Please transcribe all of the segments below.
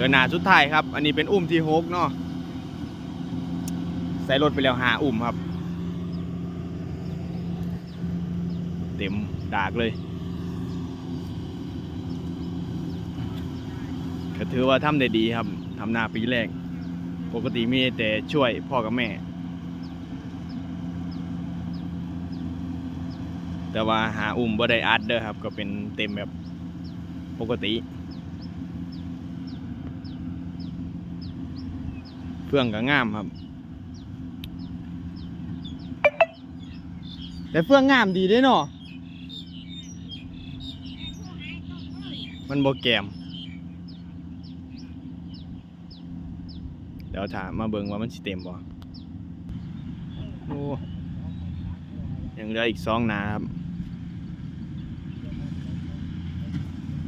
ลือหนาสุดท้ายครับ อันนี้เป็นอุ้มที่หกเนาะใส่รถไปแล้วหาอุ้มครับ เต็มดากเลยก็ถือว่าทำได้ดีครับทำนาปีแรก ปกติมีแต่ช่วยพ่อกับแม่ แต่ว่าหาอุ้มบ่ได้อัดเด้อครับ ก็เป็นเต็มแบบปกติ เฟื่องก็งามครับ แต่เฟื่องงามดีด้เนาะมันโบแกม เดี๋ยวถามมาเบิงว่ามันสิเต็มบ่โอ้ยังเหลืออีกสองนาครับ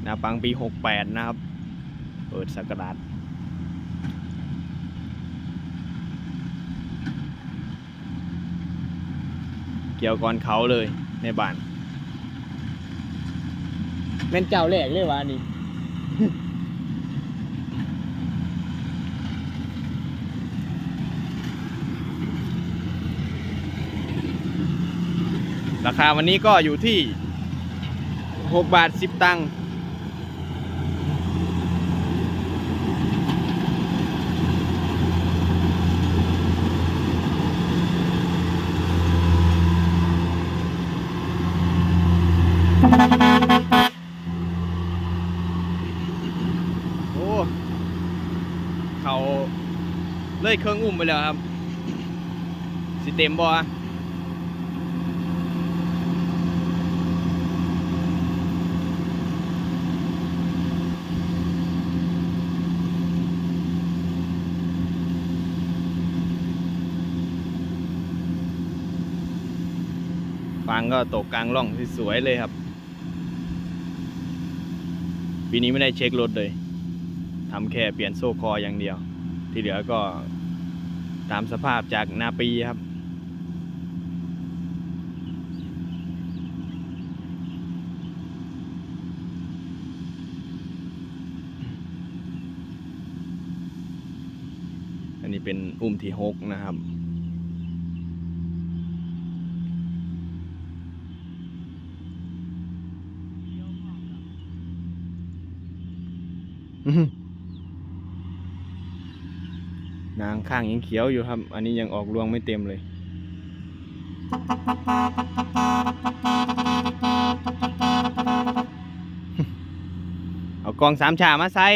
นาปังปีหกแปดนะครับ เปิดสักราช กี่ยวก่อนเขาเลยในบ้านแม่นเจ้าแรกเลยวะนี่ราคาวันนี้ก็อยู่ที่ 6 บาท 10 ตังค์โอ้เขา เลยเครื่องอุ้มไปแล้วครับ สิเต็มบ่อฟางก็ตกกลางร่องสวยเลยครับ ปีนี้ไม่ได้เช็ครถเลยทำแค่เปลี่ยนโซ่คออย่างเดียว ที่เหลือก็ตามสภาพจากนาปีครับ อันนี้เป็นอุ้มที่หกนะครับอื้อหือ นางข้างยังเขียวอยู่ครับ อันนี้ยังออกรวงไม่เต็มเลย เอากองสามฉามาใส่